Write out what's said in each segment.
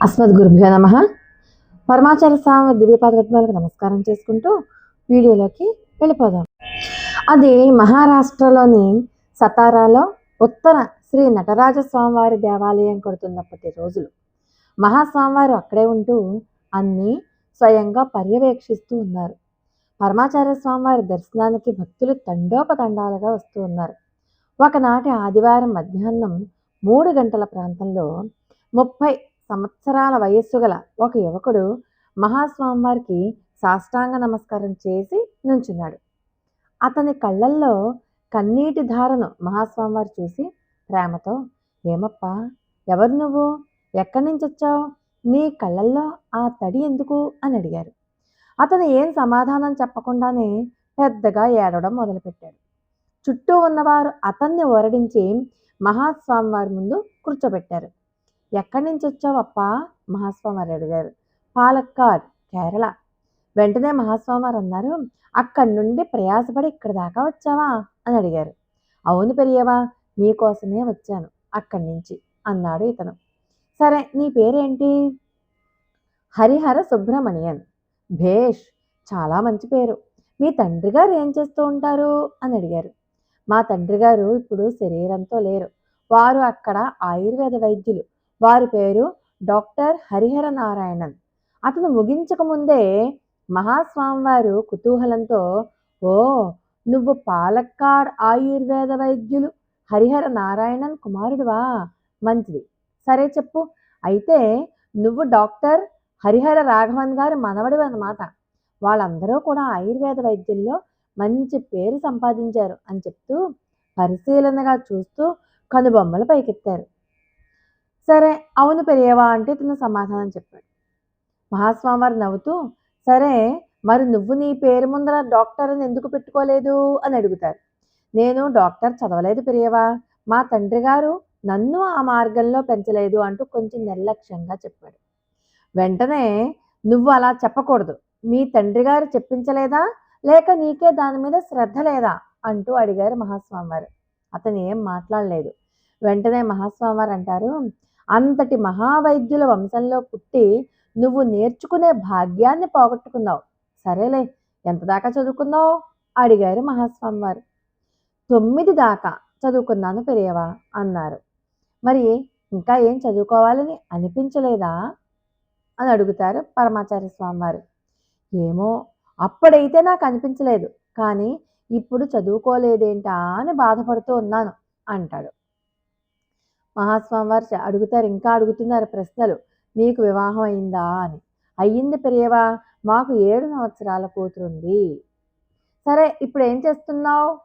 అస్మద్ గురుభ్యో నమ. పరమాచార్య స్వామి దివ్యపాద పద్మాలకు నమస్కారం చేసుకుంటూ వీడియోలోకి వెళ్ళిపోదాం. అది మహారాష్ట్రలోని సతారాలో ఉత్తర శ్రీ నటరాజ స్వామివారి దేవాలయం కొడుతున్నప్పటి రోజులు. మహాస్వామివారు అక్కడే ఉంటూ అన్నీ స్వయంగా పర్యవేక్షిస్తూ ఉన్నారు. పరమాచార్య స్వామివారి దర్శనానికి భక్తులు తండోపతండాలుగా వస్తూ ఉన్నారు. ఒకనాటి ఆదివారం మధ్యాహ్నం మూడు గంటల ప్రాంతంలో ముప్పై సంవత్సరాల వయస్సు గల ఒక యువకుడు మహాస్వామివారికి సాష్టాంగ నమస్కారం చేసి నుంచున్నాడు. అతని కళ్ళల్లో కన్నీటి ధారను మహాస్వామివారు చూసి ప్రేమతో ఏమప్పా ఎవరు నువ్వు? ఎక్కడి నుంచి వచ్చావు? నీ కళ్ళల్లో ఆ తడి ఎందుకు? అని అడిగారు. అతను ఏం సమాధానం చెప్పకుండానే పెద్దగా ఏడవడం మొదలుపెట్టాడు. చుట్టూ ఉన్నవారు అతన్ని ఓరడించి మహాస్వామివారి ముందు కూర్చోబెట్టారు. ఎక్కడి నుంచి వచ్చావప్పా? మహాస్వామివారు అడిగారు. పాలక్కాడ్ కేరళ. వెంటనే మహాస్వామివారు అన్నారు అక్కడి నుండి ప్రయాసపడి ఇక్కడ దాకా వచ్చావా? అని అడిగారు. అవును పెరియవా మీకోసమే వచ్చాను అక్కడి నుంచి అన్నాడు ఇతను. సరే నీ పేరేంటి? హరిహర సుబ్రహ్మణియన్. భేష్ చాలా మంచి పేరు. మీ తండ్రి గారు ఏం చేస్తూ ఉంటారు? అని అడిగారు. మా తండ్రి గారు ఇప్పుడు శరీరంతో లేరు. వారు అక్కడ ఆయుర్వేద వైద్యులు. వారి పేరు డాక్టర్ హరిహర నారాయణన్ అతను ముగించక ముందే మహాస్వామివారు కుతూహలంతో ఓ నువ్వు పాలక్కాడ్ ఆయుర్వేద వైద్యులు. హరిహర నారాయణన్ కుమారుడువా? మంచిది. సరే చెప్పు. అయితే నువ్వు డాక్టర్ హరిహర రాఘవన్ గారి మనవడు అన్నమాట. వాళ్ళందరూ కూడా ఆయుర్వేద వైద్యుల్లో మంచి పేరు సంపాదించారు అని చెప్తూ పరిశీలనగా చూస్తూ కనుబొమ్మలు పైకెత్తారు. సరే అవును పెరియవా అంటే తన సమాధానం చెప్పాడు. మహాస్వామివారు నవ్వుతూ సరే మరి నువ్వు నీ పేరు ముందర డాక్టర్ అని ఎందుకు పెట్టుకోలేదు? అని అడుగుతారు. నేను డాక్టర్ చదవలేదు పెరియవా మా తండ్రి గారు నన్ను ఆ మార్గంలో పెంచలేదు అంటూ కొంచెం నిర్లక్ష్యంగా చెప్పాడు. వెంటనే నువ్వు అలా చెప్పకూడదు. మీ తండ్రి గారు చెప్పించలేదా? లేక నీకే దాని మీద శ్రద్ధ లేదా? అంటూ అడిగారు మహాస్వామివారు. అతను ఏం మాట్లాడలేదు. వెంటనే మహాస్వామివారు అంటారు అంతటి మహావైద్యుల వంశంలో పుట్టి నువ్వు నేర్చుకునే భాగ్యాన్ని పోగొట్టుకున్నావు. సరేలే ఎంత దాకా చదువుకున్నావు? అడిగారు మహాస్వామివారు. తొమ్మిది దాకా చదువుకున్నాను పెరియవా? అన్నారు. మరి ఇంకా ఏం చదువుకోవాలని అనిపించలేదా? అని అడుగుతారు పరమాచార్య స్వామివారు. ఏమో అప్పుడైతే నాకు అనిపించలేదు కానీ ఇప్పుడు చదువుకోలేదేంటా అని బాధపడుతూ ఉన్నాను అంటాడు. మహాస్వామి వారు అడుగుతారు ఇంకా అడుగుతున్నారు ప్రశ్నలు. నీకు వివాహం అయిందా? అని. అయ్యింది పెరియవా మాకు ఏడు సంవత్సరాల కూతురుంది. సరే ఇప్పుడు ఏం చేస్తున్నావు?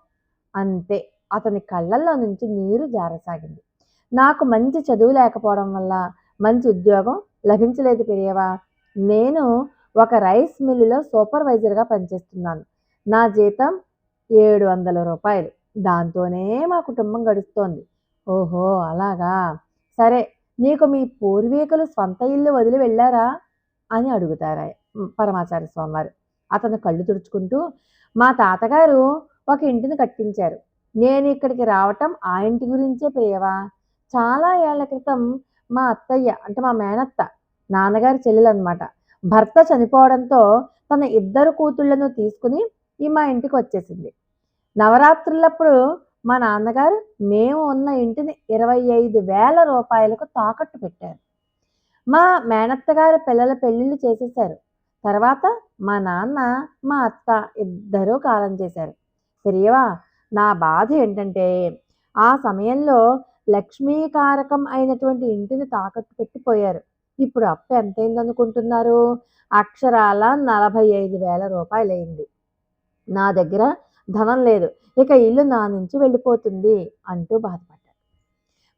అంతే అతని కళ్ళల్లో నుంచి నీరు జారసాగింది. నాకు మంచి చదువు లేకపోవడం వల్ల మంచి ఉద్యోగం లభించలేదు పెరియవా. నేను ఒక రైస్ మిల్లులో సూపర్వైజర్గా పనిచేస్తున్నాను. నా జీతం ఏడు వందల రూపాయలు. దాంతోనే మా కుటుంబం గడుస్తోంది. ఓహో అలాగా? సరే నీకు మీ పూర్వీకులు స్వంత ఇల్లు వదిలి వెళ్ళారా? అని అడుగుతారు? పరమాచార్య స్వామివారు. అతను కళ్ళు తుడుచుకుంటూ మా తాతగారు ఒక ఇంటిని కట్టించారు. నేను ఇక్కడికి రావటం ఆ ఇంటి గురించే ప్రియవా. చాలా ఏళ్ళ క్రితం మా అత్తయ్య అంటే మా మేనత్త నాన్నగారి చెల్లెలు అనమాట భర్త చనిపోవడంతో తన ఇద్దరు కూతుళ్ళను తీసుకుని ఈ మా ఇంటికి వచ్చేసింది. నవరాత్రులప్పుడు మా నాన్నగారు మేము ఉన్న ఇంటిని ఇరవై ఐదు వేల రూపాయలకు తాకట్టు పెట్టారు. మా మేనత్తగారు పిల్లల పెళ్ళిళ్ళు చేసేశారు. తర్వాత మా నాన్న మా అత్త ఇద్దరూ కాలం చేశారు. పెరియవా నా బాధ ఏంటంటే ఆ సమయంలో లక్ష్మీకారకం అయినటువంటి ఇంటిని తాకట్టు పెట్టిపోయారు. ఇప్పుడు అప్పు ఎంతైందనుకుంటున్నారు? అక్షరాల నలభై ఐదు వేల రూపాయలైంది. నా దగ్గర ధనం లేదు. ఇక ఇల్లు నా నుంచి వెళ్ళిపోతుంది అంటూ బాధపడ్డారు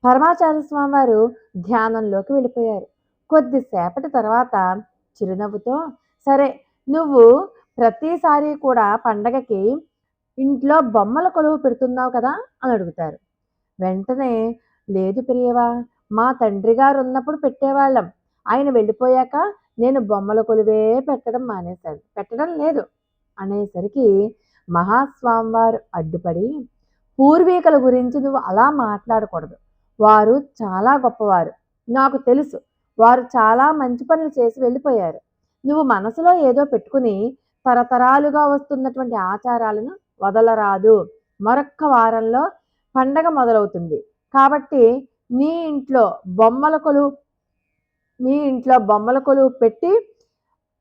పరమాచార్య స్వామి వారు ధ్యానంలోకి వెళ్ళిపోయారు. కొద్దిసేపటి తర్వాత చిరునవ్వుతో సరే నువ్వు ప్రతిసారి కూడా పండగకి ఇంట్లో బొమ్మల కొలువు పెడుతున్నావు కదా? అని అడుగుతారు. వెంటనే లేదు ప్రియవా మా తండ్రి గారు ఉన్నప్పుడు పెట్టేవాళ్ళం. ఆయన వెళ్ళిపోయాక నేను బొమ్మల కొలువే పెట్టడం మానేశాను. పెట్టడం లేదు అనేసరికి మహాస్వామివారు అడ్డుపడి పూర్వీకుల గురించి నువ్వు అలా మాట్లాడకూడదు. వారు చాలా గొప్పవారు. నాకు తెలుసు. వారు చాలా మంచి పనులు చేసి వెళ్ళిపోయారు. నువ్వు మనసులో ఏదో పెట్టుకుని తరతరాలుగా వస్తున్నటువంటి ఆచారాలను వదలరాదు. మరొక్క వారంలో పండగ మొదలవుతుంది. కాబట్టి నీ ఇంట్లో బొమ్మల కొలు నీ ఇంట్లో బొమ్మల కొలువు పెట్టి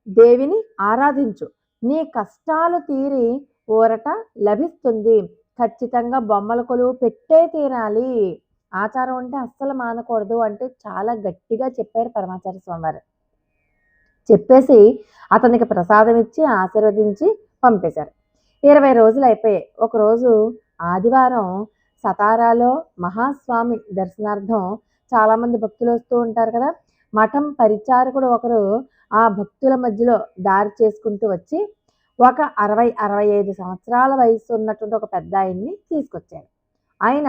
దేవిని ఆరాధించు. నీ కష్టాలు తీరి ఊరట లభిస్తుంది. ఖచ్చితంగా బొమ్మల కొలువు పెట్టే తీరాలి. ఆచారం అంటే అస్సలు మానకూడదు అంటే చాలా గట్టిగా చెప్పారు పరమాచార్య స్వామివారు. చెప్పేసి అతనికి ప్రసాదం ఇచ్చి ఆశీర్వదించి పంపేశారు. ఇరవై రోజులు అయిపోయాయి. ఒకరోజు ఆదివారం సతారాలో మహాస్వామి దర్శనార్థం చాలామంది భక్తులు వస్తూ ఉంటారు కదా. మఠం పరిచారకుడు ఒకరు ఆ భక్తుల మధ్యలో దారి చేసుకుంటూ వచ్చి ఒక అరవై అరవై ఐదు సంవత్సరాల వయసు ఉన్నటువంటి ఒక పెద్ద ఆయన్ని తీసుకొచ్చారు ఆయన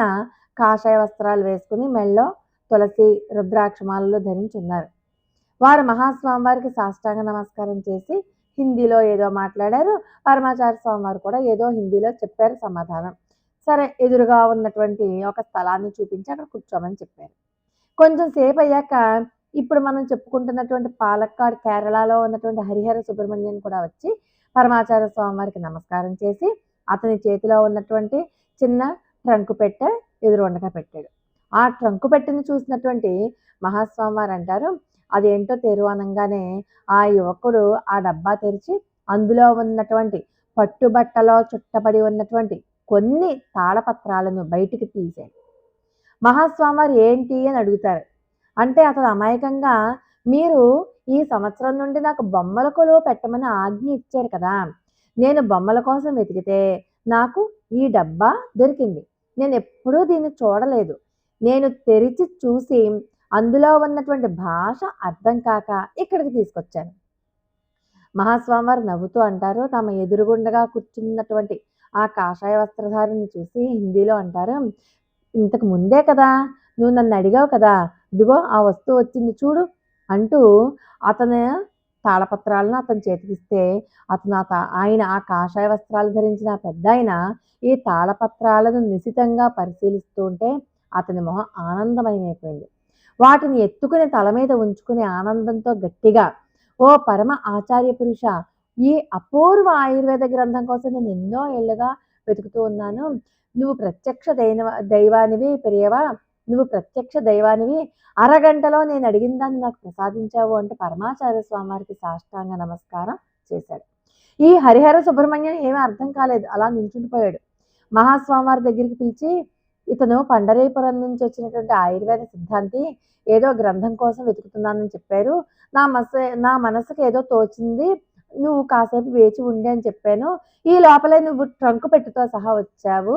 కాషాయ వస్త్రాలు వేసుకుని మెళ్ళో తులసి రుద్రాక్షమాలలో ధరించి ఉన్నారు. వారు మహాస్వామి వారికి సాష్టాంగ నమస్కారం చేసి హిందీలో ఏదో మాట్లాడారు. పరమాచార్య స్వామి వారు కూడా ఏదో హిందీలో చెప్పారు సమాధానం. సరే ఎదురుగా ఉన్నటువంటి ఒక స్థలాన్ని చూపించి అక్కడ కూర్చోమని చెప్పారు. కొంచెం సేపు అయ్యాక ఇప్పుడు మనం చెప్పుకుంటున్నటువంటి పాలక్కాడ్ కేరళలో ఉన్నటువంటి హరిహర సుబ్రహ్మణ్యం కూడా వచ్చి పరమాచార్య స్వామి వారికి నమస్కారం చేసి అతని చేతిలో ఉన్నటువంటి చిన్న ట్రంకు పెట్టె ఎదురుండగా పెట్టాడు. ఆ ట్రంకు పెట్టెని చూసినటువంటి మహాస్వామి వారు అంటారు అదేంటో తెరు అనగానే ఆ యువకుడు ఆ డబ్బా తెరిచి అందులో ఉన్నటువంటి పట్టుబట్టలో చుట్టబడి ఉన్నటువంటి కొన్ని తాళపత్రాలను బయటికి తీశాడు. మహాస్వామి వారు ఏంటి అని అడుగుతారు. అంటే అతను అమాయకంగా మీరు ఈ సంవత్సరం నుండి నాకు బొమ్మల కొలువు పెట్టమని ఆజ్ఞ ఇచ్చారు కదా. నేను బొమ్మల కోసం వెతికితే నాకు ఈ డబ్బా దొరికింది. నేను ఎప్పుడూ దీన్ని చూడలేదు. నేను తెరిచి చూసి అందులో ఉన్నటువంటి భాష అర్థం కాక ఇక్కడికి తీసుకొచ్చాను. మహాస్వామివారు నవ్వుతూ అంటారు తమ ఎదురుగుండగా కూర్చున్నటువంటి ఆ కాషాయ వస్త్రధారిని చూసి హిందీలో అంటారు ఇంతకు ముందే కదా నువ్వు నన్ను అడిగావు కదా ఇదిగో ఆ వస్తువు వచ్చింది చూడు అంటూ అతను తాళపత్రాలను అతని చేతికిస్తే అతను ఆ ఆయన ఆ కాషాయ వస్త్రాలు ధరించిన పెద్ద ఆయన ఈ తాళపత్రాలను నిశితంగా పరిశీలిస్తుంటే అతని మొహం ఆనందమయమైపోయింది. వాటిని ఎత్తుకుని తల మీద ఉంచుకునే ఆనందంతో గట్టిగా ఓ పరమ ఆచార్య పురుష ఈ అపూర్వ ఆయుర్వేద గ్రంథం కోసం నేను ఎన్నో ఏళ్ళుగా వెతుకుతూ ఉన్నాను. నువ్వు ప్రత్యక్ష దైవ దైవానివి పెరియవా. నువ్వు ప్రత్యక్ష దైవానివి. అరగంటలో నేను అడిగిన దాన్ని నాకు ప్రసాదించావు అంటే పరమాచార్య స్వామివారికి సాష్టాంగ నమస్కారం చేశాడు. ఈ హరిహర సుబ్రహ్మణ్యం ఏమీ అర్థం కాలేదు. అలా నించుండిపోయాడు. మహాస్వామి వారి దగ్గరికి పిలిచి ఇతను పండరీపురం నుంచి వచ్చినటువంటి ఆయుర్వేద సిద్ధాంతి ఏదో గ్రంథం కోసం వెతుకుతున్నానని చెప్పారు. నా మనసు నా మనసుకు ఏదో తోచింది. నువ్వు కాసేపు వేచి ఉండి అని చెప్పాను. ఈ లోపలే నువ్వు ట్రంక్ పెట్టుతో సహా వచ్చావు.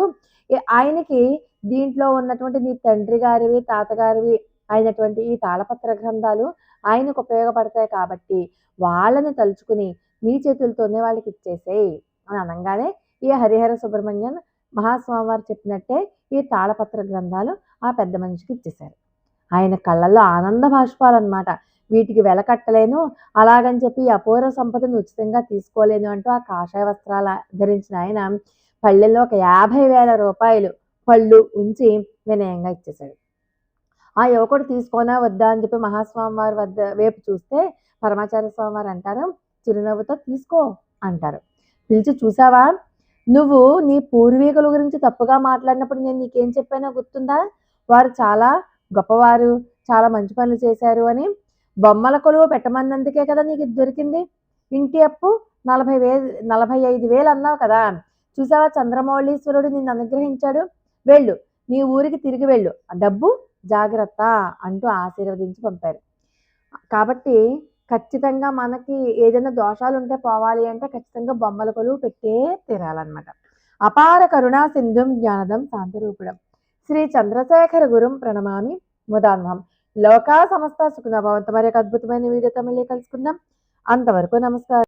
ఆయనకి దీంట్లో ఉన్నటువంటి నీ తండ్రి గారివి తాతగారివి అయినటువంటి ఈ తాళపత్ర గ్రంథాలు ఆయనకు ఉపయోగపడతాయి కాబట్టి వాళ్ళని తలుచుకుని నీ చేతులతోనే వాళ్ళకి ఇచ్చేసేయి అని అనగానే ఈ హరిహర సుబ్రహ్మణ్యన్ మహాస్వామి వారు చెప్పినట్టే ఈ తాళపత్ర గ్రంథాలు ఆ పెద్ద మనిషికి ఇచ్చేశారు. ఆయన కళ్ళల్లో ఆనంద భాష్పాలు అనమాట వీటికి వెలకట్టలేను అలాగని చెప్పి అపూర్వ సంపదను ఉచితంగా తీసుకోలేను అంటూ ఆ కాషాయ వస్త్రాల ధరించిన ఆయన పళ్ళెల్లో ఒక యాభై వేల రూపాయలు పళ్ళు ఉంచి వినయంగా ఇచ్చేశాడు. ఆ యువకుడు తీసుకోనా వద్దా? అని చెప్పి మహాస్వామి వారి వద్ద వైపు చూస్తే పరమాచార్య స్వామి వారు అంటారు చిరునవ్వుతో తీసుకో అంటారు. పిలిచి చూసావా? నువ్వు నీ పూర్వీకుల గురించి తప్పుగా మాట్లాడినప్పుడు నేను నీకేం చెప్పానో గుర్తుందా? వారు చాలా గొప్పవారు చాలా మంచి పనులు చేశారు అని బొమ్మల కొలువు పెట్టమన్నందుకే కదా నీకు ఇది దొరికింది? ఇంటి అప్పు నలభై వేలు నలభై ఐదు వేలు అన్నావు కదా చూసావా? చంద్రమౌళీశ్వరుడు నిన్ను అనుగ్రహించాడు. వెళ్ళు. నీ ఊరికి తిరిగి వెళ్ళు. ఆ డబ్బు జాగ్రత్త అంటూ ఆశీర్వదించి పంపారు. కాబట్టి ఖచ్చితంగా మనకి ఏదైనా దోషాలు ఉంటే పోవాలి అంటే ఖచ్చితంగా బొమ్మల కొలువు పెట్టే తీరాలన్నమాట. అపార కరుణా సింధుం జ్ఞానదం శాంతిరూపుడం శ్రీ చంద్రశేఖర గురుం ప్రణమామి ముదాన్వం లోకా సమస్త సుఖనభవంత మరి ఒక అద్భుతమైన వీడియోతో మళ్ళీ కలుసుకుందాం. అంతవరకు నమస్కారం.